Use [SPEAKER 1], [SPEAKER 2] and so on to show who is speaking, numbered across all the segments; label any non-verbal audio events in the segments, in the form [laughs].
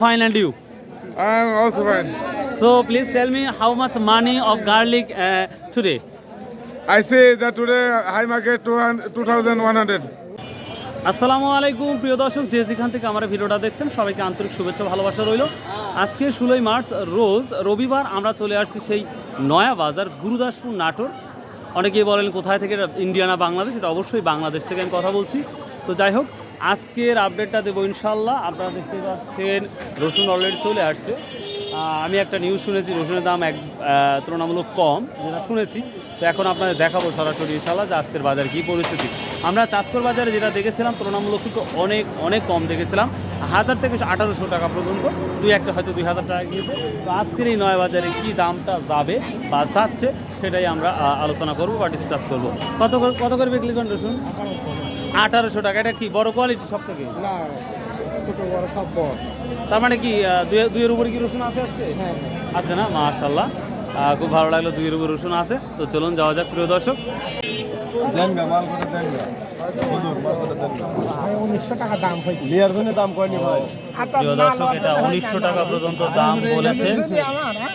[SPEAKER 1] Fine, and you?
[SPEAKER 2] I'm also fine.
[SPEAKER 1] So please tell me how much money of garlic uh, today?
[SPEAKER 2] I say that today high market 200 2100.
[SPEAKER 1] আসসালামু আলাইকুম প্রিয় দর্শক যে যেখান থেকে আমার ভিডিওটা দেখছেন সবাইকে আন্তরিক শুভেচ্ছা ভালোবাসা রইল আজকে ষোলোই মার্চ রোজ রবিবার আমরা চলে আসছি সেই নয়া বাজার গুরুদাসপুর নাটোর অনেকেই বলেন কোথায় থেকে ইন্ডিয়া না বাংলাদেশ এটা অবশ্যই বাংলাদেশ থেকে আমি কথা বলছি তো যাই হোক আজকের আপডেটটা দেবো ইনশাল্লাহ আপনারা দেখতে পাচ্ছেন, রসুন অলরেডি চলে আসছে। আমি একটা নিউজ শুনেছি, রসুনের দাম এক তুলনামূলক কম, যেটা শুনেছি। তো এখন আপনাদের দেখাবো সরাসরি ইনশাল্লাহ যে আজকের বাজার কী পরিস্থিতি। আমরা চাষকর বাজারে যেটা দেখেছিলাম, তুলনামূলক কিন্তু অনেক অনেক কম দেখেছিলাম। হাজার থেকে আঠারোশো টাকা পর্যন্ত দুই একটা হয়তো দুই হাজার টাকা গিয়েছে। তো আজকের এই নয় বাজারে কী দামটা যাবে বা যাচ্ছে সেটাই আমরা আলোচনা করব বা ডিসকাস করব। কত কত করে বিক্রি করেন রসুন? আঠারোশো টাকা। এটা কি বড় কোয়ালিটি সব থেকে? তার মানে কি দুইয়ের উপরে কি রসুন আছে আজকে? আছে না? মাশাল্লাহ খুব ভালো লাগল দুইয়ের উপরে রসুন আছে। তো চলুন যাওয়া যাক প্রিয় দর্শক। প্রিয় দর্শক এটা উনিশশো টাকা পর্যন্ত দাম বলেছে।
[SPEAKER 3] আমার হ্যাঁ?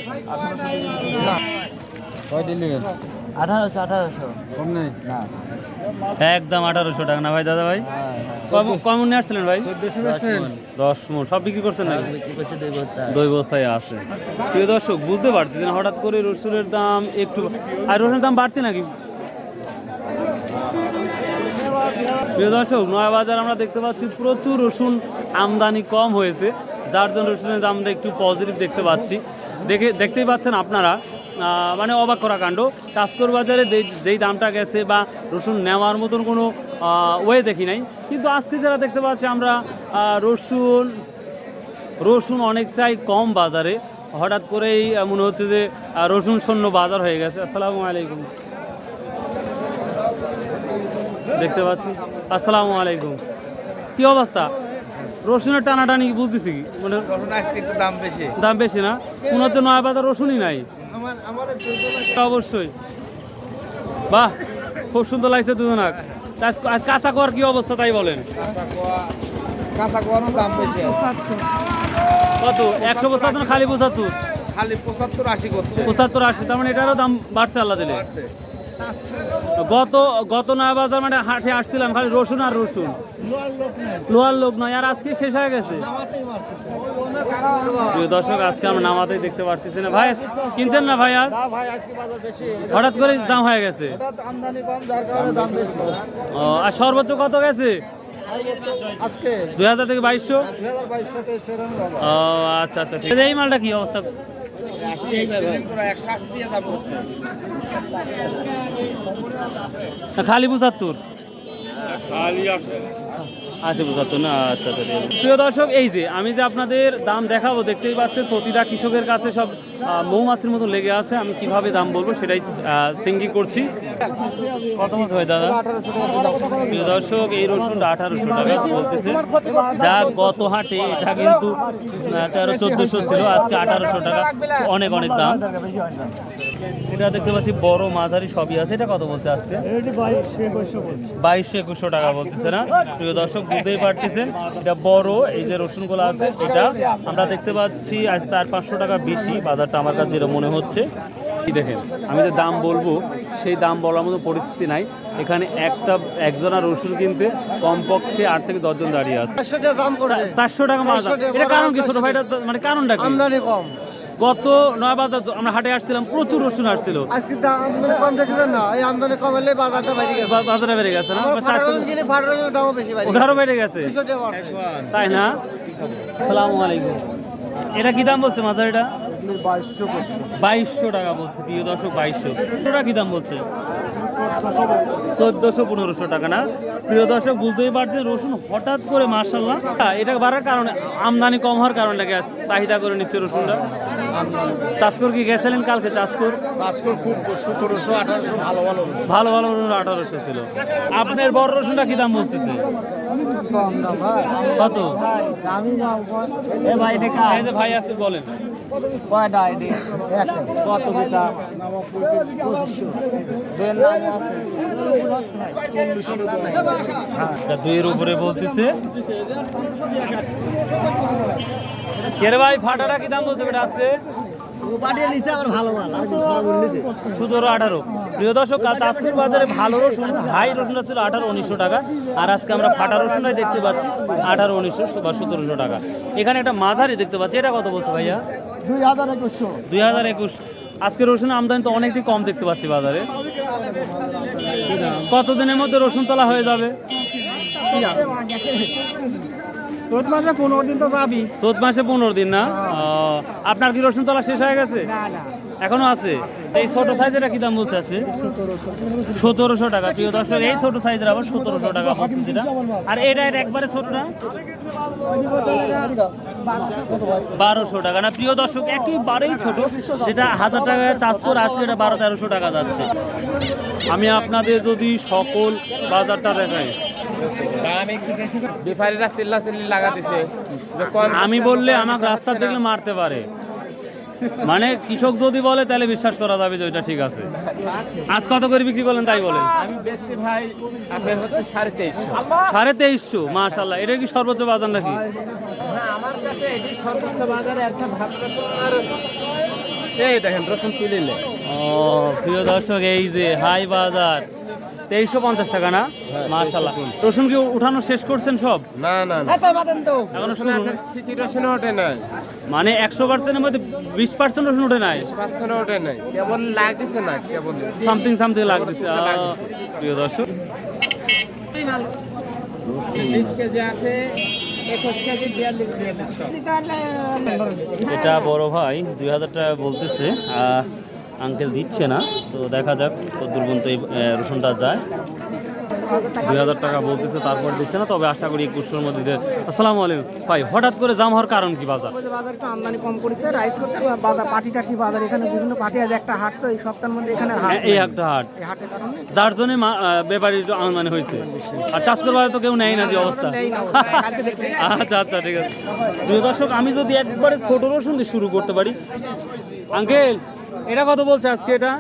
[SPEAKER 2] কয়টি নেবেন
[SPEAKER 3] আঠারোশো আঠারোশো।
[SPEAKER 2] কম নেই? না।
[SPEAKER 1] একদম আঠারোশো টাকা না ভাই দাদা ভাই? কম- কমন নিয়ে আসছিলেন ভাই? দশ মন। সব বিক্রি করছেন নাকি? দুই বস্তায় আছে। প্রিয় দর্শক বুঝতে পারতেছেন হঠাৎ করে রসুনের দাম একটু আর রসুনের দাম বাড়ছে নাকি? প্রিয় দর্শক, নয়া বাজার আমরা দেখতে পাচ্ছি প্রচুর রসুন আমদানি কম হয়েছে, যার জন্য রসুনের দামটা একটু পজিটিভ দেখতে পাচ্ছি। দেখে, দেখতেই পাচ্ছেন আপনারা মানে অবাক করা কাণ্ড। চাষকর বাজারে যেই দামটা গেছে বা রসুন নেওয়ার মতন কোনো ওয়ে দেখি নাই। কিন্তু আজকে যারা দেখতে পাচ্ছি আমরা রসুন রসুন অনেকটাই কম বাজারে। হঠাৎ করেই মনে হচ্ছে যে রসুন শূন্য বাজার হয়ে গেছে। আসসালামু আলাইকুম। দেখতে পাচ্ছি। আসসালামু আলাইকুম। কি অবস্থা? রসুনের টানাটানি বুঝতেছি কি? মানে
[SPEAKER 2] দাম বেশি।
[SPEAKER 1] দাম বেশি না? মনে হচ্ছে নয় বাজার রসুনই নাই। অবশ্যই। বাহ খুব সুন্দর লাগছে দুজনাক আজ কাঁচা কর কি অবস্থা তাই বলেন?
[SPEAKER 2] কাঁচা কোয়ানোর দাম বেশি
[SPEAKER 1] কত? একশো বস্তা তো খালি পঁচাত্তর?
[SPEAKER 2] খালি পঁচাত্তর আশি করছে।
[SPEAKER 1] পঁচাত্তর আশি তার মানে এটারও দাম বাড়ছে আল্লাহ দিলে। গত গত নয় বাজার মানে হাটে আসছিলাম খালি রসুন আর রসুন। লোহার লোক নয় আর আজকে শেষ হয়ে গেছে। দর্শক আজকে আমরা নামাতেই দেখতে পারতেছি না। ভাই কিনছেন না ভাই আজ? হঠাৎ করে দাম হয়ে গেছে। ও, আর সর্বোচ্চ কত গেছে? দুই হাজার থেকে বাইশশো? আচ্ছা আচ্ছা এই মালটা কি অবস্থা? খালি পঁচাত্তর? আশি পঁচাত্তর না? আচ্ছা আচ্ছা প্রিয় দর্শক এই যে আমি যে আপনাদের দাম দেখাবো দেখতেই পাচ্ছেন প্রতিটা কৃষকের কাছে সব মৌমাছির মতো লেগে আছে আমি কীভাবে দাম বলব সেটাই থিঙ্কিং করছি। কত মতো হয় দাদা? প্রিয় দর্শক এই রসুনটা আঠারোশো টাকা বলতেছে। যা গত হাটে এটা কিন্তু তেরো চোদ্দশো ছিল আজকে আঠারোশো টাকা। অনেক অনেক দাম। এটা দেখতে পাচ্ছি বড় মাঝারি সবই আছে। এটা কত বলছে আজকে? বাইশশো একুশশো টাকা বলতেছে না? প্রিয় দর্শক বুঝতেই পারতেছেন এটা বড় এই যে রসুনগুলো আছে এটা আমরা দেখতে পাচ্ছি আজ চার পাঁচশো টাকা বেশি বাজারটা আমার কাছে যেটা মনে হচ্ছে। এই দেখেন আমি যে দাম বলব সেই দাম বলার মতো পরিস্থিতি নাই। এখানে একটা একজনা রসুন কিনতে কমপক্ষে আট থেকে দশজন দাঁড়িয়ে আছে।
[SPEAKER 3] চারশো টাকা
[SPEAKER 1] মাছ এটা কারণ কি ছোট ভাইটা? মানে কারণটা কি?
[SPEAKER 3] আমদানি কম।
[SPEAKER 1] গত নয় বাজার আমরা হাটে আসছিলাম প্রচুর রসুন আসছিল।
[SPEAKER 3] আজকে আমদানি কম দেখলেন না? এই আমদানি কম হলে বাজারটা বেড়ে গেছে।
[SPEAKER 1] বা- বেড়ে গেছে না?
[SPEAKER 3] আমার ফাটার রসুন কিনে ফাটার রসুনের দামও বেশি বাড়ে।
[SPEAKER 1] বেড়ে গেছে।
[SPEAKER 3] দুশো টাকা বাড়ছে।
[SPEAKER 1] তাই না? সালামু আলাইকুম। এটা কি দাম বলছে মাজার এটা?
[SPEAKER 3] বাইশশো করছে।
[SPEAKER 1] বাইশশো টাকা বলছে প্রিয় দর্শক বাইশশো। ওটা কি দাম বলছে? চোদ্দশো পনেরোশো টাকা না? প্রিয় দর্শক বুঝতেই পারছেন রসুন হঠাৎ করে মার্শাল্লাহ এটা বাড়ার কারণে আমদানি কম হওয়ার কারণে গ্যাস চাহিদা করে নিচ্ছে রসুনটা। চাষকর কি গেছিলেন কালকে? চাষকর?
[SPEAKER 3] চাষকর খুব সতেরোশো আঠারোশো ভালো ভালো
[SPEAKER 1] ভালো ভালো রসুন আঠারোশো ছিল। আপনার বড় রসুনটা কি দাম বলতেছে? কত?
[SPEAKER 3] ভাই
[SPEAKER 1] আছে বলেন।
[SPEAKER 3] কয়টা আইডি কত বিটা
[SPEAKER 1] দুইয়ের উপরে বলতেছে। ভাই ফাটাটা কি দাম বলছে বেটা আজকে? সতেরো আঠারো। বাজারে ভালো রসুন আঠারো উনিশশো টাকা, আর আজকে আমরা ফাটা দেখতে পাচ্ছি, আঠারো উনিশশো বা সতেরোশো টাকা। এখানে একটা মাঝারি দেখতে পাচ্ছি, এটা কত বলছো ভাইয়া?
[SPEAKER 3] দুই হাজার
[SPEAKER 1] একুশ আজকে রসুনের আমদানি তো অনেকটাই কম দেখতে পাচ্ছি বাজারে। কতদিনের মধ্যে রসুন তোলা হয়ে যাবে?
[SPEAKER 3] চোদ্দ মাসে পনেরো দিন তো পাবি
[SPEAKER 1] চোদ্দ মাসে পনেরো দিন না? আপনার কি রসুন তোলা শেষ হয়ে গেছে? এখনও আছে? এই ছোট সাইজের কি দাম বলছে আছে সতেরোশো। টাকা। প্রিয় দর্শক এই ছোট সাইজের আবার সতেরোশো টাকা। আর এটা এটা একবারে ছোট না? বারোশো টাকা। না প্রিয় দর্শক একেবারেই ছোট যেটা হাজার টাকা চাষ করে আজকে এটা বারো তেরোশো টাকা যাচ্ছে। আমি আপনাদের যদি সকল বাজারটা দেখাই।
[SPEAKER 4] ব্যাপারীরা চিল্লা চিল্লি লাগা দিছে
[SPEAKER 1] আমি বললে আমাকে রাস্তা দেখলে মারতে পারে। মানে কৃষক যদি বলে তাহলে বিশ্বাস করা যাবে যে ওইটা ঠিক আছে। আজ কত করে বিক্রি করলেন তাই বলেন।
[SPEAKER 4] আমি বেচছি ভাই আপনার হচ্ছে সাড়ে তেইশশো।
[SPEAKER 1] সাড়ে তেইশশো মাশাল্লাহ এটা কি সর্বোচ্চ বাজার নাকি?
[SPEAKER 4] আমার কাছে এটি সর্বোচ্চ বাজারে একটা এই দেখেন রসুন তুলিলে।
[SPEAKER 1] ও প্রিয় দর্শক এই যে হাই বাজার। তেইশশো পঞ্চাশ টাকা না? মাশাল্লাহ রসুন কি উঠানো শেষ করছেন সব?
[SPEAKER 4] না না না।
[SPEAKER 1] এখনও শুরু না?
[SPEAKER 4] সিটি রসুন ওঠে নাই।
[SPEAKER 1] মানে একশো পার্সেন্টের মধ্যে বিশ পার্সেন্ট রসুন উঠে নাই?
[SPEAKER 4] ওঠে নাই। কেবল লাগতেছে না কেবল।
[SPEAKER 1] সামথিং সামথিং লাগতেছে। প্রিয় দর্শক। এটা বড় ভাই দুই হাজার টাকা বলতেছে। আহ, আঙ্কেল দিচ্ছে না তো দেখা যাক কত পর্যন্ত এই রসুনটা যায়। দুই হাজার টাকা বলতেছে তারপর দিচ্ছে না তবে আশা করি একুশশোর মধ্যে দিয়ে আসসালামু আলাইকুম। ভাই হঠাৎ করে জাম হওয়ার কারণ কি বাজার?
[SPEAKER 5] বাজার একটু আমদানি কম করেছে রাইস করতে বাজার পাটি টাটি বাজার এখানে বিভিন্ন পার্টি আছে একটা হাট তো এই সপ্তাহের মধ্যে এখানে হাট
[SPEAKER 1] এই একটা হাট।
[SPEAKER 5] এই হাটের কারণে।
[SPEAKER 1] যার জন্য ব্যাপারী একটু আমদানি হয়েছে। আর চাষ করবার তো কেউ নেয় না যে অবস্থা। [laughs] আচ্ছা আচ্ছা ঠিক আছে। প্রিয় দর্শক আমি যদি একবারে ছোট রসুন দিয়ে শুরু করতে পারি। আঙ্কেল এটা কত বলছে আজকে এটা?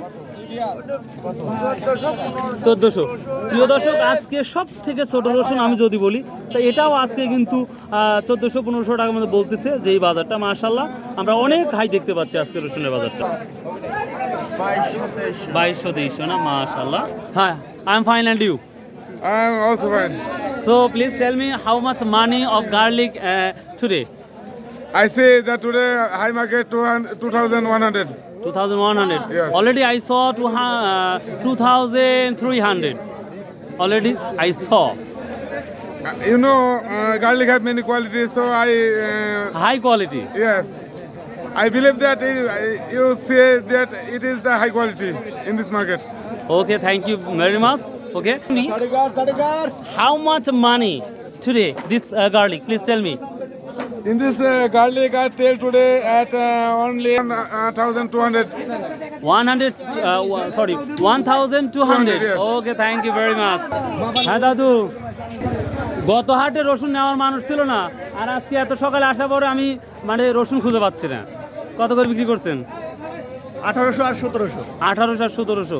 [SPEAKER 1] চোদ্দশো প্রিয় দর্শক আজকে সব থেকে ছোট রসুন আমি যদি বলি তো এটাও আজকে কিন্তু চোদ্দশো পনেরোশো টাকার মধ্যে বলতেছে যে এই বাজারটা মাশাল্লাহ আমরা অনেক হাই দেখতে পাচ্ছি আজকে রসুনের বাজারটা বাইশশো তেইশশো না মাশাল্লাহ হ্যাঁ I am fine and you
[SPEAKER 2] am also fine.
[SPEAKER 1] So please tell me how much money of garlic uh, today?
[SPEAKER 2] I say that today high market 200 2,100.
[SPEAKER 1] 2,100.
[SPEAKER 2] Yes.
[SPEAKER 1] Already I saw two, uh, 2,300. Already I saw.
[SPEAKER 2] Uh, You know, uh, garlic have many qualities, so I uh,
[SPEAKER 1] High quality.
[SPEAKER 2] yes, I believe that it, you say that it is the high quality in this market.
[SPEAKER 1] Okay, thank you very much. Okay. How much money today this uh, garlic? Please tell me.
[SPEAKER 2] In this uh, garlic, I tell today at uh, only uh, 1,200.
[SPEAKER 1] 100, uh, one- sorry, 1,200.
[SPEAKER 2] yes.
[SPEAKER 1] Okay, thank you very much. হ্যাঁ দাদু গত হাটে রসুন নেওয়ার মানুষ ছিল না আর আজকে এত সকালে আসার পরে আমি মানে রসুন খুঁজে পাচ্ছি না কত করে বিক্রি করছেন
[SPEAKER 3] আঠারোশো আর সতেরোশো
[SPEAKER 1] আঠারোশো আর সতেরোশো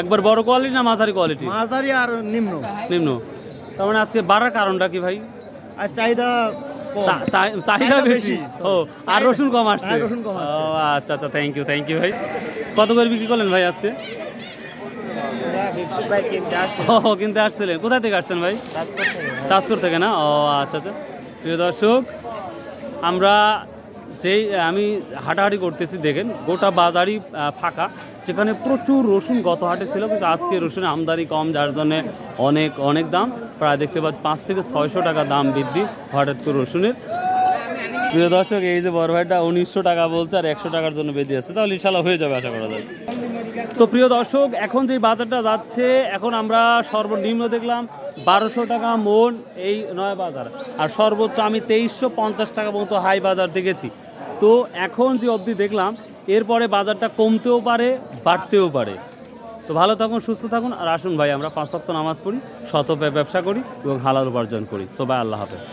[SPEAKER 1] একবার বড় কোয়ালিটি না মাঝারি কোয়ালিটি
[SPEAKER 3] মাঝারি আর নিম্ন
[SPEAKER 1] নিম্ন তার মানে আজকে বাড়ার কারণটা কি ভাই
[SPEAKER 3] আর চাহিদা
[SPEAKER 1] চাহিদা বেশি। ও আর রসুন কম আসছে।
[SPEAKER 3] রসুন কম
[SPEAKER 1] ও আচ্ছা আচ্ছা থ্যাংক ইউ থ্যাংক ইউ ভাই। কত করে বিক্রি করলেন ভাই আজকে? ও কিনতে আসছিলেন। কোথা থেকে আসছেন ভাই? তাজপুর থেকে না? ও আচ্ছা আচ্ছা। প্রিয় দর্শক আমরা যেই আমি হাঁটাহাঁটি করতেছি, দেখেন, গোটা বাজারই ফাঁকা। যেখানে প্রচুর রসুন গত হাটে ছিল, কিন্তু আজকে রসুনের আমদানি কম, যার জন্য অনেক অনেক দাম। প্রায় দেখতে পাচ্ছি পাঁচ থেকে ছয়শো টাকা দাম বৃদ্ধি হঠাৎ করে রসুনের। প্রিয় দর্শক, এই যে বড় ভাইটা, উনিশশো টাকা বলছে আর একশো টাকার জন্য বেঁধে আছে। তাহলে ইনশাল্লাহ হয়ে যাবে, আশা করা যায়। তো প্রিয় দর্শক, এখন যে বাজারটা যাচ্ছে, এখন আমরা সর্বনিম্ন দেখলাম বারোশো টাকা মন এই নয় বাজার। আর সর্বোচ্চ আমি তেইশশো পঞ্চাশ টাকা মতো হাই বাজার দেখেছি। তো এখন যে অবধি দেখলাম, এরপরে বাজারটা কমতেও পারে, বাড়তেও পারে। তো ভালো থাকুন, সুস্থ থাকুন, আর আসুন ভাই, আমরা পাঁচ সপ্তাহ নামাজ পড়ি শতপে ব্যবসা করি এবং হালাল উপার্জন করি। সবাই আল্লাহ হাফেজ।